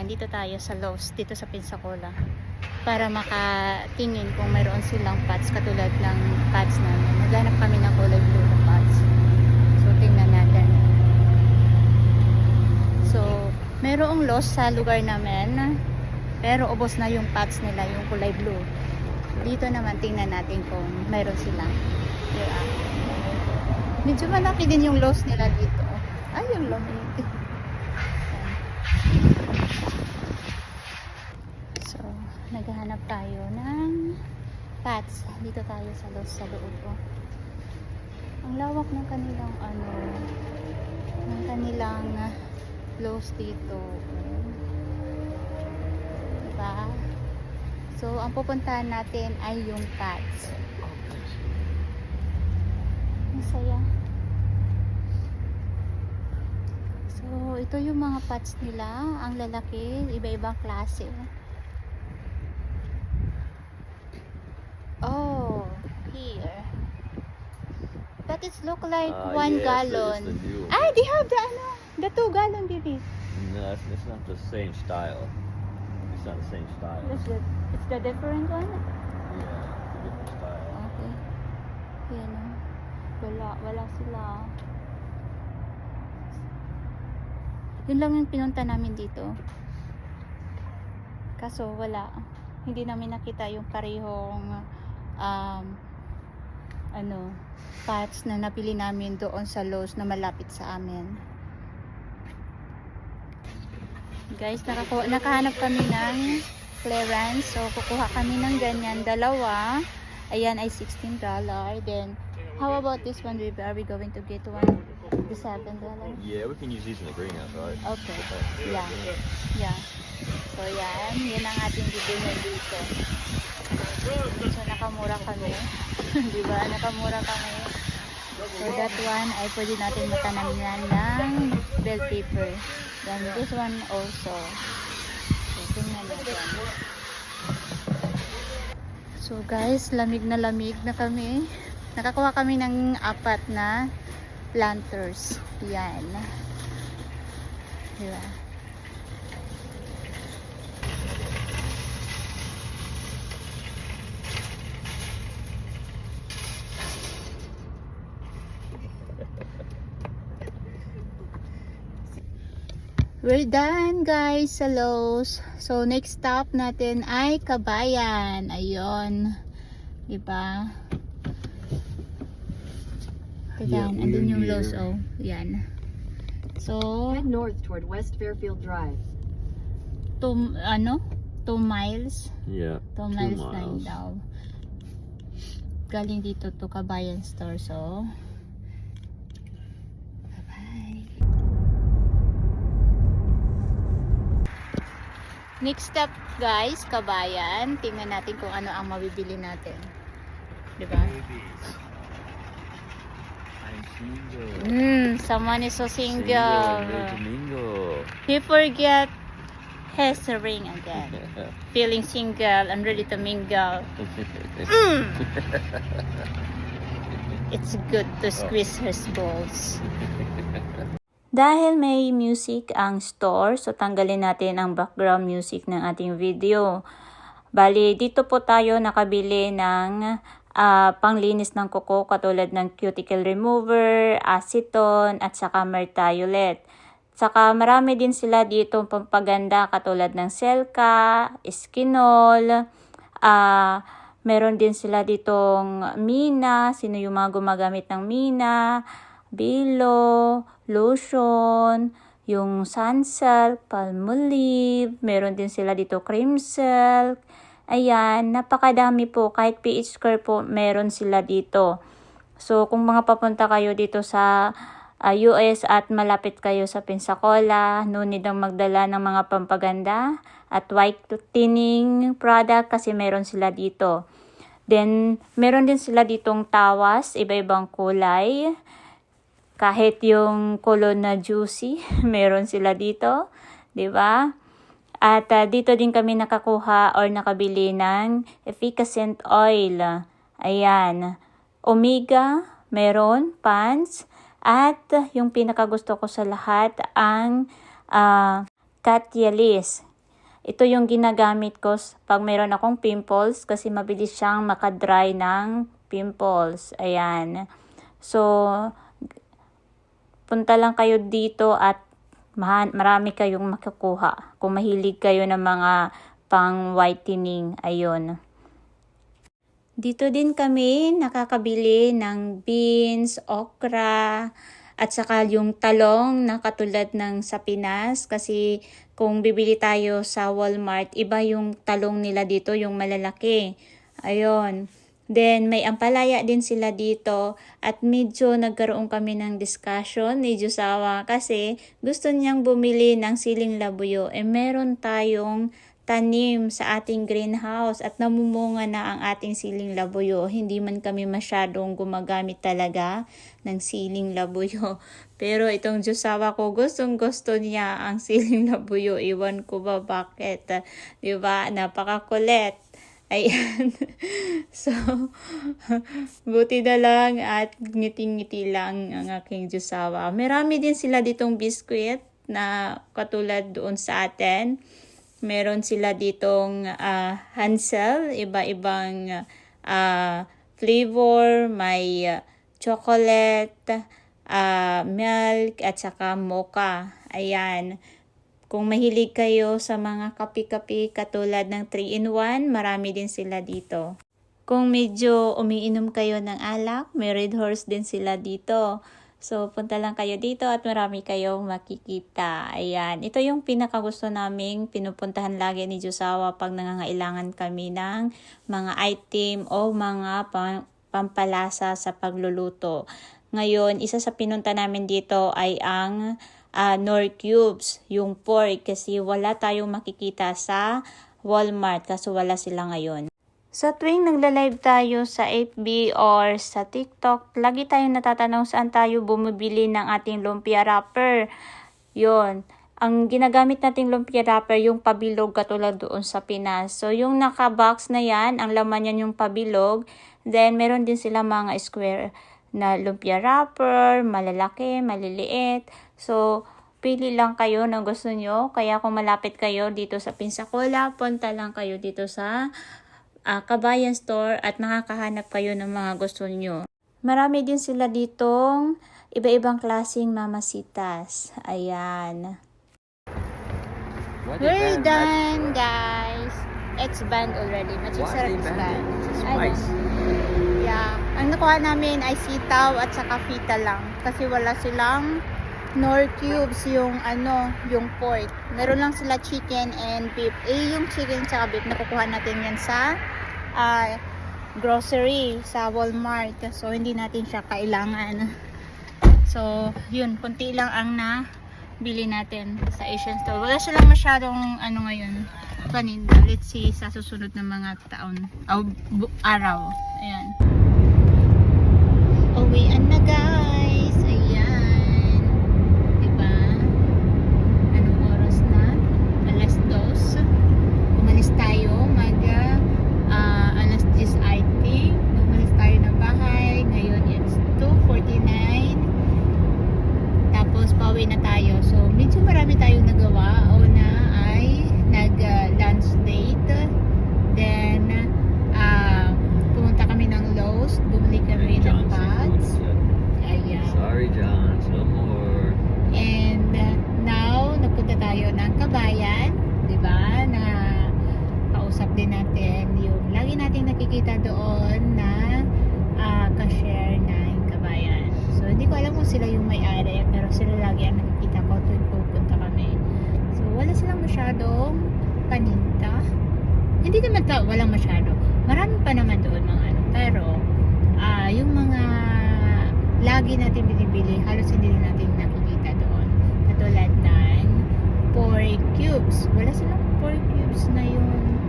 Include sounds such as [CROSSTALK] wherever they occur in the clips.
nandito tayo sa Lowe's, dito sa Pensacola. Para makatingin kung mayroon silang pads katulad ng pads namin. Naghanap kami ng kulay blue na pads. So, tingnan natin. So, mayroong loss sa lugar namin. Pero ubos na yung pads nila, yung kulay blue. Dito naman tingnan natin kung mayroon sila. Here ah. Medyo malaki din yung loss nila dito. Ay, yung lamig. So, naghahanap tayo ng pads. Dito tayo sa loss sa loob. Oh. Ang lawak ng kanilang ano, ng kanilang uh, dito. Oh. Diba? So, ang pupuntahan natin ay yung pads. Masaya. So, ito yung mga pads nila. Ang lalaki, iba-ibang klase. Oh, here. But it's look like Ah, one yes, gallon. The. Ay, they have the ano, the two gallon baby. No, it's, it's not the same style. It's not the same style. That's the, it's the different one. Yeah, it's a different style. Okay. Yan o. Wala, wala sila. Yun lang yung pinunta namin dito. Kaso wala. Hindi namin nakita yung parehong um, ano, pads na napili namin doon sa Lowe's na malapit sa amin. Guys, nakakuha, nakahanap kami ng clearance. So, kukuha kami ng ganyan. Dalawa. Ayan ay $16. Then, how about this one? baby? Are we going to get one? The $7? Yeah, we can use these in the greenhouse, right? Okay. That- Yeah. Yeah. So, yan. Yan ang ating bibilhin dito. So, nakamura kami. [LAUGHS] Di ba? Nakamura kami. So, that one ay pwede natin matanam yan ng bell pepper. Then, this one also. So, tingnan natin. So, guys, lamig na lamig na kami. Nakakuha kami ng apat na planters. Yan. Diba? We're done guys sa Lowe's. So next stop natin ay Kabayan. Ayun. Diba? Yeah, Ayan, andun we're yung near- oh. Yan. So, Head north toward West Fairfield Drive. two, ano? 2 miles. Yeah. 2 Two miles miles. daw. Galing dito to Kabayan Store. So, bye-bye. Next step guys, Kabayan. Tingnan natin kung ano ang mabibili natin. Diba? I'm single. Hmm, someone is so single. Domingo. He forget his ring again. [LAUGHS] Feeling single and ready to mingle. [LAUGHS] Mm. [LAUGHS] It's good to squeeze her balls. Dahil may music ang store, so tanggalin natin ang background music ng ating video. Bali, dito po tayo nakabili ng ah, panglinis ng kuko katulad ng cuticle remover, acetone, at saka mertiolet. Saka marami din sila dito pampaganda katulad ng Selka, Eskinol, ah meron din sila ditong Mina, sino yung mga gumagamit ng Mina, Bilo, lotion, yung Sunsilk, Palmolive, meron din sila dito Cream Silk. Ayan, napakadami po. Kahit PH Square po, meron sila dito. So, kung mga papunta kayo dito sa ah, US at malapit kayo sa Pensacola, no need ang magdala ng mga pampaganda at whitening product kasi meron sila dito. Then, meron din sila ditong tawas, iba-ibang kulay. Kahit yung kulon na juicy, [LAUGHS] meron sila dito. 'di ba? At ah, dito din kami nakakuha or nakabili ng efficacent oil. Ayan. Omega, meron, pants, at yung pinakagusto ko sa lahat, ang uh, Catyalis. Ito yung ginagamit ko pag mayroon akong pimples kasi mabilis siyang makadry ng pimples. Ayan. So, punta lang kayo dito at marami kayong makukuha. Kung mahilig kayo ng mga pang whitening, ayun. Dito din kami nakakabili ng beans, okra, at saka yung talong na katulad ng sa Pinas kasi kung bibili tayo sa Walmart, iba yung talong nila dito, yung malalaki. Ayun. Then, may ampalaya din sila dito at medyo nagkaroon kami ng discussion ni Jusawa kasi gusto niyang bumili ng siling labuyo. Eh, meron tayong tanim sa ating greenhouse at namumunga na ang ating siling labuyo. Hindi man kami masyadong gumagamit talaga ng siling labuyo. [LAUGHS] Pero itong Jusawa ko, gustong gusto niya ang siling labuyo. Iwan ko ba bakit. Di ba? Napakakulit. Ayan. [LAUGHS] so, buti na lang at ngiti-ngiti lang ang aking Jusawa. Marami din sila ditong biskuit na katulad doon sa atin. Meron sila ditong ah, Hansel, iba-ibang ah, flavor, may ah, chocolate, ah, milk, at saka mocha. Ayan. Kung mahilig kayo sa mga kapi-kapi katulad ng 3-in-1, marami din sila dito. Kung medyo umiinom kayo ng alak, may Red Horse din sila dito. So, punta lang kayo dito at marami kayong makikita. Ayan. Ito yung pinakagusto naming pinupuntahan lagi ni Josawa pag nangangailangan kami ng mga item o mga pang- pampalasa sa pagluluto. Ngayon, isa sa pinunta namin dito ay ang ah, Nor Cubes, yung pork kasi wala tayong makikita sa Walmart kasi wala sila ngayon. Sa tuwing nagla-live tayo sa FB or sa TikTok, lagi tayong natatanong saan tayo bumibili ng ating lumpia wrapper. Yon. Ang ginagamit nating lumpia wrapper, yung pabilog katulad doon sa Pinas. So, yung naka-box na yan, ang laman yan yung pabilog. Then, meron din sila mga square na lumpia wrapper, malalaki, maliliit. So, pili lang kayo ng gusto nyo. Kaya kung malapit kayo dito sa Pensacola, punta lang kayo dito sa ah, Kabayan Store at makakahanap kayo ng mga gusto nyo. Marami din sila ditong iba-ibang klaseng mamasitas. Ayan. We're done, guys. It's banned already. Magic syrup is banned. Spice. Yeah. Ang nakuha namin ay sitaw at saka fita lang. Kasi wala silang nor cubes yung ano, yung pork. Meron lang sila chicken and beef. Eh, yung chicken at beef, nakukuha natin yan sa ah, grocery, sa Walmart. So, hindi natin siya kailangan. So, yun, kunti lang ang na bili natin sa Asian store. Wala silang masyadong ano ngayon, paninda. Let's see sa susunod na mga taon. O, bu- araw. Ayan. Uwian na guys. Ayan. Diba? Anong oras na? Alas dos. Umalis tayo. Mag ah, alas 10 I think. Umalis tayo ng bahay. Ngayon it's 2.49. Tapos pauwi na tayo. So medyo marami tayong nagawa. Una ay nag-lunch date. Then ah pumunta kami ng Lowe's. Bumili kami ng John's pads. Seafood. Ayan. Sorry, John's. No more. And uh, now, napunta tayo ng kabayan, di ba? Na kausap din natin yung lagi nating nakikita doon na uh, ka-share ng kabayan. So, hindi ko alam kung sila yung may-ari, pero sila lagi ang nakikita ko tuwing pupunta kami. So, wala silang masyadong paninta. Hindi naman ta, walang masyado. Marami pa naman doon mga ano. Pero, ah yung mga lagi natin binibili, halos hindi natin nakikita doon. Katulad ng pork cubes. Wala silang pork cubes na yun.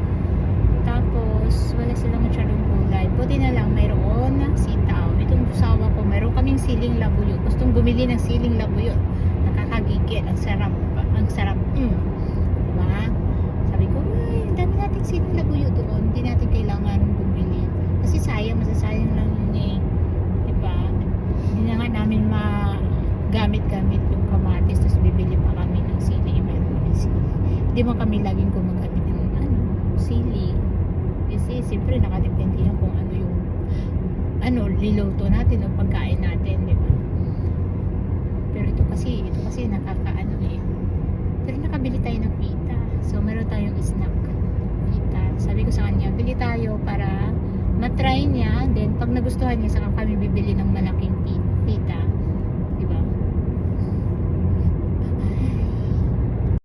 Tapos, wala silang masyadong gulay. Buti na lang, mayroon ng sitaw. Itong busawa ko, mayroon kaming siling labuyo. Gustong bumili ng siling labuyo. Nakakagigit. Ang sarap. Ang sarap. Mm. Diba? Sabi ko, ay, dami nating siling labuyo doon. Hindi natin kailangan bumili. Kasi sayang, masasayang lang yun eh. Diba? Hindi na nga namin magamit-gamit yung kamatis tapos bibili pa kami ng sili. Sili. Hindi mo kami laging